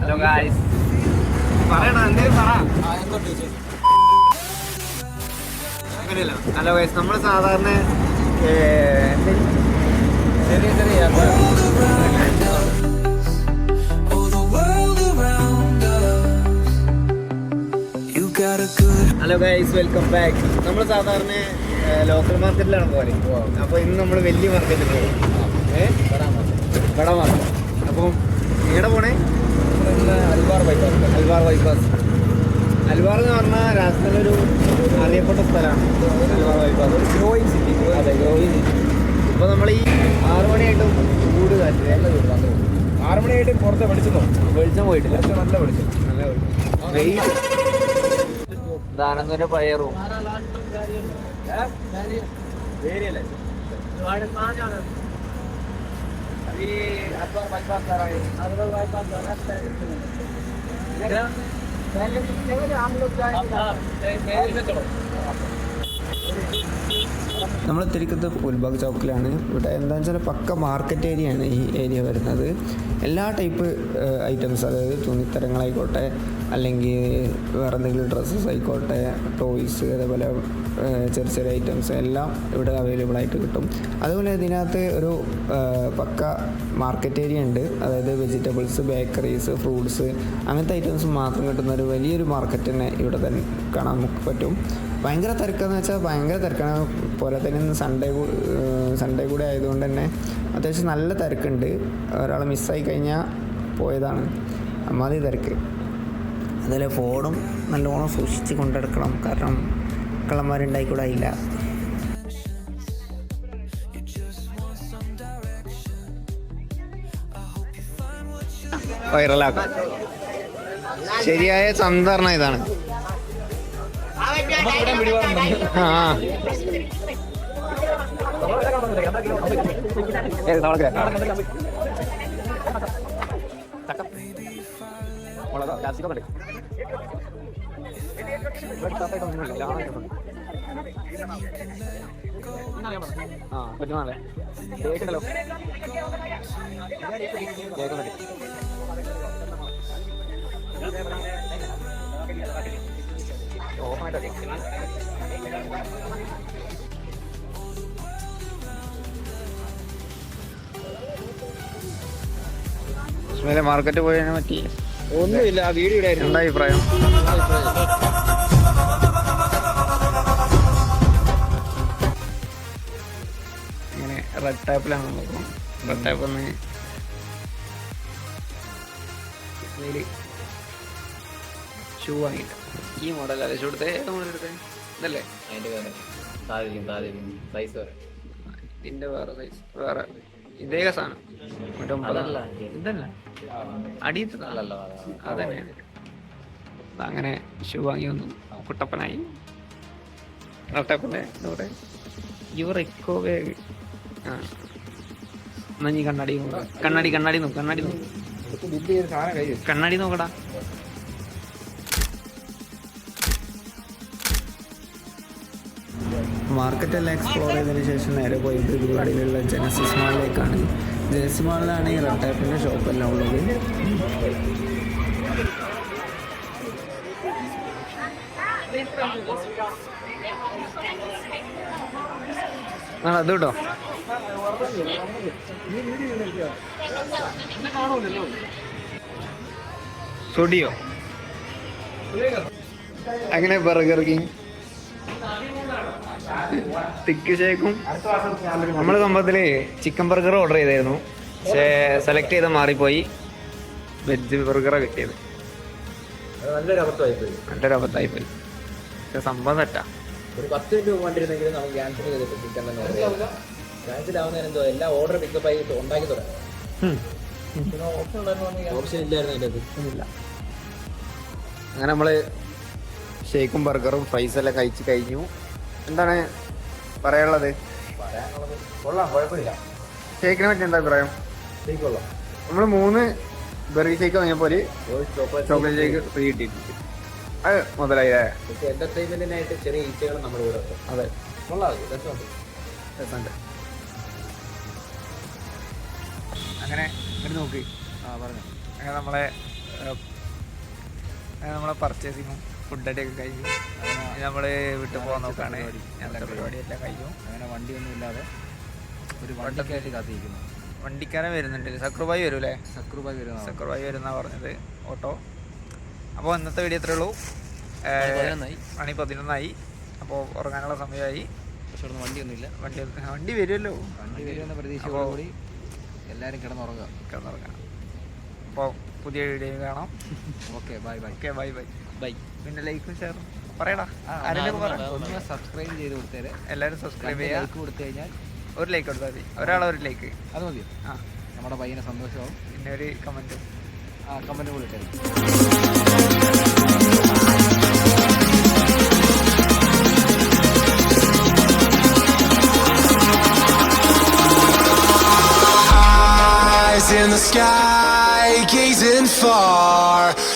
Hello guys പറയണ എന്തേലും പറ. ഹലോ ഗൈസ് നമ്മൾ സാധാരണ ചെറിയ ചെറിയ ഹലോ ഗൈസ് വെൽക്കം ബാക്ക് നമ്മൾ സാധാരണ ലോക്കൽ മാർക്കറ്റിലാണ് പോലെ അപ്പോൾ ഇന്ന് നമ്മൾ വലിയ മാർക്കറ്റിൽ പോകും ഏ? ബട മാർക്കറ്റ്. അപ്പം എവിടെ പോണേ? അൽവാർ ബൈപ്പാസ് അൽവാർ ബൈപ്പാസ് അൽവാർ എന്ന് പറഞ്ഞാൽ രാജസ്ഥാനിലൊരു അറിയപ്പെട്ട സ്ഥലമാണ് അൽവാർ ബൈപ്പാസ് ഗ്രോയിങ് സിറ്റി അതെ ഗ്രോയിങ് സിറ്റി ഇപ്പോൾ നമ്മൾ ഈ ആറു മണിയായിട്ടും ചൂട് കാറ്റ് നല്ല ചൂട് നല്ല ആറു മണിയായിട്ട് പുറത്തെ നോക്കും വെളിച്ചം പോയിട്ടില്ല. നല്ല വെളിച്ചം. നല്ല വെളിച്ചം. ദാനന്ദന്റെ പഴയ റൂം നമ്മൾ തിരിക്കുന്നത് ഫുൽബാഗ് ചൗക്കിലാണ്. ഇവിടെ എന്താണെന്ന് വെച്ചാൽ പക്ക മാർക്കറ്റ് ഏരിയയാണ് ആണ് ഈ ഏരിയ വരുന്നത്. എല്ലാ ടൈപ്പ് ഐറ്റംസ് അതായത് തുണിത്തരങ്ങളായിക്കോട്ടെ അല്ലെങ്കിൽ വേറെ എന്തെങ്കിലും ഡ്രസ്സസ് ആയിക്കോട്ടെ ടോയ്സ് അതേപോലെ ചെറിയ ചെറിയ ഐറ്റംസ് എല്ലാം ഇവിടെ അവൈലബിൾ ആയിട്ട് കിട്ടും. അതുപോലെ ഇതിനകത്ത് ഒരു പക്ക മാർക്കറ്റ് ഏരിയ ഉണ്ട്. അതായത് വെജിറ്റബിൾസ് ബേക്കറീസ് ഫ്രൂട്ട്സ് അങ്ങനത്തെ ഐറ്റംസ് മാത്രം കിട്ടുന്ന ഒരു വലിയൊരു മാർക്കറ്റ് തന്നെ ഇവിടെ തന്നെ കാണാൻ നമുക്ക് പറ്റും. ഭയങ്കര തിരക്കെന്ന് വെച്ചാൽ ഭയങ്കര തിരക്കാണ്. പോലെ തന്നെ സൺഡേ സൺഡേ കൂടെ ആയതുകൊണ്ട് തന്നെ അത്യാവശ്യം നല്ല തിരക്കുണ്ട്. ഒരാൾ മിസ്സായി കഴിഞ്ഞാൽ പോയതാണ്. അമ്മാതി തിരക്ക്. അതുപോലെ ഫോണും നല്ലോണം സൂക്ഷിച്ച് കൊണ്ടെടുക്കണം. കാരണം കള്ളന്മാരുണ്ടായിക്കൂടായില്ല. വൈറലാക്കാം. ശരിയായ ചന്ത ഇതാണ്. ആ മുളകോ. ആ മാർക്കറ്റ് പോയതിനെ പറ്റി ഒന്നുമില്ല ആ വീഡിയോ ഇടായിരുന്നു. എന്താ അഭിപ്രായം? ഇങ്ങനെ റെഡ് ടാപ്പിലാണ് നോക്കുന്നത്. റെഡ് ടാപ്പ് ഒന്ന് ഷൂ വാങ്ങിട്ട് ഈ മോഡൽ ഷൂ എടുത്തേ? ഏത് മോഡൽ എടുത്തേ? ഇതല്ലേ? അതിന്റെ വേറെ. സാധിക്കും സാധിക്കും സൈസ് വേറെ. ഇതിന്റെ വേറെ സൈസ് വേറെ. ഇതേ സാധനം. ഇതല്ല. അടിയത്തത് അല്ലല്ല അതന്നെയാണ് അങ്ങനെ ഷൂ വാങ്ങി വന്നു. കുട്ടപ്പനായി. റട്ടപ്പന്റെ യുവർ എക്കോ ആ. എന്നാ നീ കണ്ണാടി നോക്ക. കണ്ണാടി കണ്ണാടി നോക്ക് കണ്ണാടി നോക്ക്. കണ്ണാടി നോക്കടാ. മാർക്കറ്റ് എല്ലാം എക്സ്പ്ലോർ ചെയ്തതിന് ശേഷം നേരെ പോയത് പരിപാടിയിലുള്ള ജനസിസ് മാളിലേക്കാണ് ജനസിസ് മാളിലാണ് ഈ റെഡ് ടൈപ്പിന്റെ ഷോപ്പെല്ലാം ഉള്ളത് ആ അത് കേട്ടോ. സൊടിയോ അങ്ങനെ ബർഗർ കിങ് തിക്ക് ഷേക്കും നമ്മൾ സംഭവത്തിൽ ചിക്കൻ ബർഗർ ഓർഡർ ചെയ്തായിരുന്നു. പക്ഷേ സെലക്ട് ചെയ്ത് മാറിപ്പോയി. വെജ് ബർഗറാണ് കിട്ടിയത്. നല്ലൊരു അബദ്ധമായി പോയി നല്ലൊരു അബദ്ധമായി പോയി പക്ഷെ സംഭവം തെറ്റാ. ഒരു പത്ത് മിനിറ്റ് പോകണ്ടിരുന്നെങ്കിൽ നമുക്ക് ക്യാൻസൽ ചെയ്തിട്ട് ചിക്കൻ തന്നെ ഓർഡർ ക്യാൻസൽ ആവുന്നതിന് എന്തോ എല്ലാ ഓർഡർ പിക്കപ്പ് ആയി ഉണ്ടാക്കി തുടങ്ങി. ഓപ്ഷൻ ഇല്ലായിരുന്നു അതിന്റെ അത് ഇല്ല. അങ്ങനെ നമ്മൾ ഷേക്കും ബർഗറും ഫ്രൈസ് എല്ലാം കഴിച്ച് കഴിഞ്ഞു. എന്താണ് പറയാനുള്ളത്? കൊള്ളാം കുഴപ്പമില്ല. ഷേക്കിനെ പറ്റി എന്താ അഭിപ്രായം? നമ്മൾ മൂന്ന് ബെറി ഷേക്ക് വാങ്ങിയപ്പോൾ പോലെ ചോക്ലേറ്റ് ഷേക്ക് ഫ്രീ കിട്ടിയിട്ടുണ്ട്. അത് എന്റർടൈൻമെന്റിനായിട്ട് ചെറിയ ഈച്ചകൾ അതെ. കൊള്ളാം അത് രസമുണ്ട്. രസമുണ്ട്. അങ്ങനെ ഇങ്ങോട്ട് നോക്ക്. ആ പറഞ്ഞു. അങ്ങനെ നമ്മളെ നമ്മളെ പർച്ചേസിങ്ങും ഫുഡടിയൊക്കെ കഴിഞ്ഞു. നമ്മൾ വിട്ടു പോകാൻ നോക്കാണ്. ഞങ്ങളുടെ പരിപാടിയെല്ലാം കഴിഞ്ഞു. അങ്ങനെ വണ്ടിയൊന്നും ഇല്ലാതെ ഒരു വണ്ടിക്കായിട്ട് കാത്തിരിക്കുന്നു. വണ്ടിക്കാരൻ വരുന്നുണ്ട്. സക്രുബായി വരും അല്ലേ സക്രുബായി വരുന്ന സക്രുബായി വരുന്ന പറഞ്ഞത്. ഓട്ടോ. അപ്പോൾ ഇന്നത്തെ വീഡിയോ എത്രയേ ഉള്ളൂ. മണി പതിനൊന്നായി. അപ്പോൾ ഉറങ്ങാനുള്ള സമയമായി. പക്ഷെ ഒന്നും വണ്ടിയൊന്നുമില്ല. വണ്ടി വണ്ടി വരുമല്ലോ. വണ്ടി വരുമെന്ന പ്രതീക്ഷയോടുകൂടി എല്ലാവരും കിടന്നുറങ്ങുക. കിടന്നുറങ്ങുക അപ്പോൾ പുതിയ വീഡിയോ കാണാം. Okay bye bye. Okay bye bye. Bye. പിന്നെ ലൈക്കും ഷെയറും പറയടാ. ആരെങ്കിലും പറ. ഒന്ന് സബ്സ്ക്രൈബ് ചെയ്ത് കൊടുത്തേരെ. എല്ലാവരും സബ്സ്ക്രൈബ് ചെയ്യുക ലൈക്ക് കൊടുത്തു കഴിഞ്ഞാൽ ഒരു ലൈക്ക് കൊടുത്താൽ മതി. ഒരാളെ ഒരു ലൈക്ക് അത് മതി ആ. നമ്മുടെ പയ്യനെ സന്തോഷമാവും. പിന്നെ ഒരു കമന്റും ആ കമന്റ് കൊടുത്തേ in the sky, far.